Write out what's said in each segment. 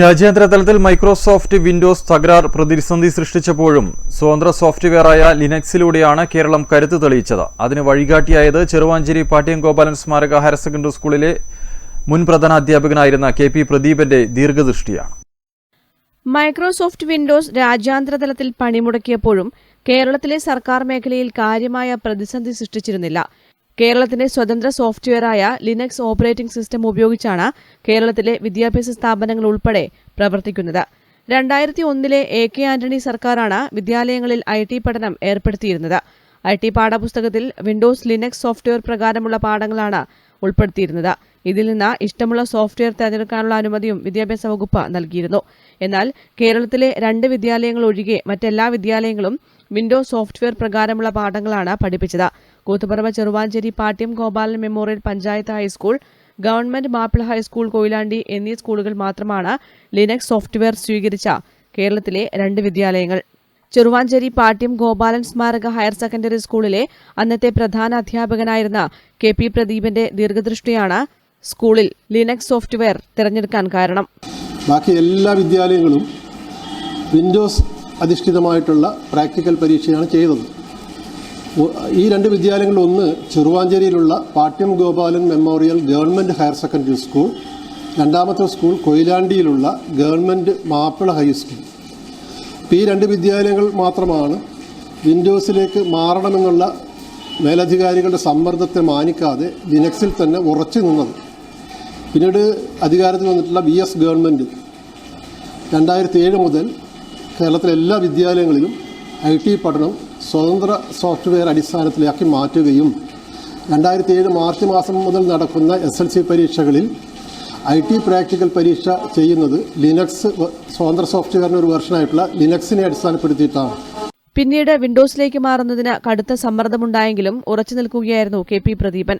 രാജ്യാന്തര തലത്തിൽ Microsoft Windows തകരാർ പ്രതിസന്ധി സൃഷ്ടിച്ചപ്പോഴും സ്വതന്ത്ര സോഫ്റ്റ്വെയറായ ലിനക്സിലൂടെയാണ് കേരളം കരുത്ത് തെളിയിച്ചത്. അതിന് വഴികാട്ടിയായത് ചെറുവാഞ്ചേരി പാട്ട്യംഗോപാലൻ സ്മാരക ഹയർ സെക്കൻഡറി സ്കൂളിലെ മുൻ പ്രധാന അധ്യാപകനായിരുന്ന കെ പി പ്രദീപന്റെ ദീർഘദൃഷ്ടിയാണ്. മൈക്രോസോഫ്റ്റ് വിൻഡോസ് രാജ്യാന്തര തലത്തിൽ പണിമുടക്കിയപ്പോഴും കേരളത്തിലെ സർക്കാർ മേഖലയിൽ കാര്യമായ പ്രതിസന്ധി സൃഷ്ടിച്ചിരുന്നില്ല. കേരളത്തിന്റെ സ്വതന്ത്ര സോഫ്റ്റ്വെയറായ ലിനക്സ് ഓപ്പറേറ്റിംഗ് സിസ്റ്റം ഉപയോഗിച്ചാണ് കേരളത്തിലെ വിദ്യാഭ്യാസ സ്ഥാപനങ്ങൾ ഉൾപ്പെടെ പ്രവർത്തിക്കുന്നത്. രണ്ടായിരത്തി ഒന്നിലെ എ കെ ആന്റണി സർക്കാരാണ് വിദ്യാലയങ്ങളിൽ ഐ ടി പഠനം ഏർപ്പെടുത്തിയിരുന്നത്. ഐ ടി പാഠപുസ്തകത്തിൽ വിൻഡോസ് ലിനക്സ് സോഫ്റ്റ്വെയർ പ്രകാരമുള്ള പാഠങ്ങളാണ് ഉൾപ്പെടുത്തിയിരുന്നത്. ഇതിൽ നിന്ന് ഇഷ്ടമുള്ള സോഫ്റ്റ്വെയർ തിരഞ്ഞെടുക്കാനുള്ള അനുമതിയും വിദ്യാഭ്യാസ വകുപ്പ് നൽകിയിരുന്നു. എന്നാൽ കേരളത്തിലെ രണ്ട് വിദ്യാലയങ്ങൾ ഒഴികെ മറ്റെല്ലാ വിദ്യാലയങ്ങളും വിൻഡോസ് സോഫ്റ്റ്വെയർ പ്രകാരമുള്ള പാഠങ്ങളാണ് പഠിപ്പിച്ചത്. Koothuparamba Cheruvanchery Pattiam Gopalan memorial panchayat high school government Mappila high school Koyilandy എന്നീ സ്കൂളുകൾ മാത്രമാണ് ലിനക്സ് സോഫ്റ്റ്വെയർ സ്വീകരിച്ച കേരളത്തിലെ രണ്ട് വിദ്യാലയങ്ങൾ. ചെറുവാഞ്ചേരി പാട്യം ഗോപാലൻ സ്മാരക ഹയർ സെക്കൻഡറി സ്കൂളിലെ അന്നത്തെ പ്രധാന അധ്യാപകനായിരുന്ന കെ പി പ്രദീപിന്റെ ദീർഘദൃഷ്ടിയാണ് സ്കൂളിൽ ലിനക്സ് സോഫ്റ്റ്വെയർ തിരഞ്ഞെടുക്കാൻ കാരണം. ബാക്കി എല്ലാ വിദ്യാലയങ്ങളും വിൻഡോസ് അധിഷ്ഠിതമായിട്ടുള്ള പ്രാക്ടിക്കൽ പരീക്ഷയാണ് ചെയ്തത്. ഈ രണ്ട് വിദ്യാലയങ്ങളിൽ ഒന്ന് ചെറുവാഞ്ചേരിയിലുള്ള Pattiam Gopalan memorial government higher secondary school രണ്ടാമത്തെ സ്കൂൾ കൊയിലാണ്ടിയിലുള്ള ഗവൺമെന്റ് മാപ്പിള ഹൈസ്കൂൾ. ഇപ്പോൾ ഈ രണ്ട് വിദ്യാലയങ്ങൾ മാത്രമാണ് വിൻഡോസിലേക്ക് മാറണമെന്നുള്ള മേലധികാരികളുടെ സമ്മർദ്ദത്തെ മാനിക്കാതെ ലിനക്സിൽ തന്നെ ഉറച്ചു നിന്നത്. പിന്നീട് അധികാരത്തിൽ വന്നിട്ടുള്ള ബി എസ് ഗവൺമെന്റ് രണ്ടായിരത്തി ഏഴ് മുതൽ കേരളത്തിലെ എല്ലാ വിദ്യാലയങ്ങളിലും ഐ ടി പഠനം സ്വതന്ത്ര സോഫ്റ്റ്വെയർ അടിസ്ഥാനത്തിലാക്കി മാറ്റുകയും രണ്ടായിരത്തി ഏഴ് മാർച്ച് മാസം മുതൽ നടക്കുന്ന എസ് എൽ സി പരീക്ഷകളിൽ ഐ ടി പ്രാക്ടിക്കൽ പരീക്ഷ ചെയ്യുന്നത് ലിനക്സ് സ്വതന്ത്ര സോഫ്റ്റ്വെയറിന് ഒരു വെർഷനായിട്ടുള്ള ലിനക്സിനെ അടിസ്ഥാനപ്പെടുത്തിയിട്ടാണ്. പിന്നീട് വിൻഡോസിലേക്ക് മാറുന്നതിന് കടുത്ത സമ്മർദ്ദമുണ്ടായെങ്കിലും ഉറച്ചു നിൽക്കുകയായിരുന്നു കെ പി പ്രദീപൻ.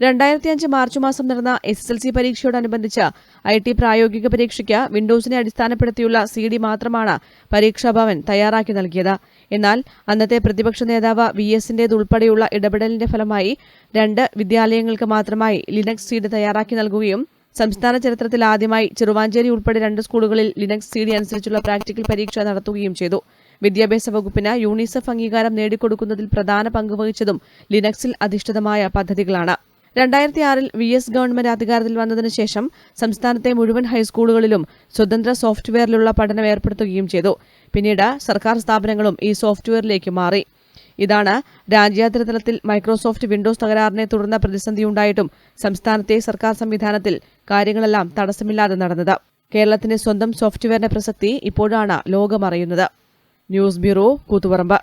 രണ്ടായിരത്തി അഞ്ച് മാർച്ച് മാസം നടന്ന എസ് എസ് എൽ സി പരീക്ഷയോടനുബന്ധിച്ച് ഐ ടി പ്രായോഗിക പരീക്ഷയ്ക്ക് വിൻഡോസിനെ അടിസ്ഥാനപ്പെടുത്തിയുള്ള സി ഡി മാത്രമാണ് പരീക്ഷാഭവൻ തയ്യാറാക്കി നൽകിയത്. എന്നാൽ അന്നത്തെ പ്രതിപക്ഷ നേതാവ് വി എസിന്റേതുൾപ്പെടെയുള്ള ഇടപെടലിന്റെ ഫലമായി രണ്ട് വിദ്യാലയങ്ങൾക്ക് മാത്രമായി ലിനക്സ് സീഡ് തയ്യാറാക്കി നൽകുകയും സംസ്ഥാന ചരിത്രത്തിൽ ആദ്യമായി ചെറുവാഞ്ചേരി ഉൾപ്പെടെ രണ്ട് സ്കൂളുകളിൽ ലിനക്സ് സി ഡി അനുസരിച്ചുള്ള പ്രാക്ടിക്കൽ പരീക്ഷ നടത്തുകയും ചെയ്തു. വിദ്യാഭ്യാസ വകുപ്പിന് യൂണിസെഫ് അംഗീകാരം നേടിക്കൊടുക്കുന്നതിൽ പ്രധാന പങ്കുവഹിച്ചതും ലിനക്സിൽ അധിഷ്ഠിതമായ പദ്ധതികളാണ്. രണ്ടായിരത്തി ആറിൽ വി എസ് ഗവൺമെന്റ് അധികാരത്തിൽ വന്നതിനു ശേഷം സംസ്ഥാനത്തെ മുഴുവൻ ഹൈസ്കൂളുകളിലും സ്വതന്ത്ര സോഫ്റ്റ്വെയറിലുള്ള പഠനം ഏർപ്പെടുത്തുകയും ചെയ്തു. പിന്നീട് സർക്കാർ സ്ഥാപനങ്ങളും ഈ സോഫ്റ്റ്വെയറിലേക്ക് മാറി. ഇതാണ് രാജ്യാന്തര തലത്തിൽ മൈക്രോസോഫ്റ്റ് വിൻഡോസ് തകരാറിനെ തുടർന്ന പ്രതിസന്ധിയുണ്ടായിട്ടും സംസ്ഥാനത്തെ സർക്കാർ സംവിധാനത്തിൽ കാര്യങ്ങളെല്ലാം തടസ്സമില്ലാതെ നടന്നത്. കേരളത്തിന്റെ സ്വന്തം സോഫ്റ്റ്വെയറിന്റെ പ്രസക്തി ഇപ്പോഴാണ് ലോകമറിയുന്നത്. News bureau Koothuparamba.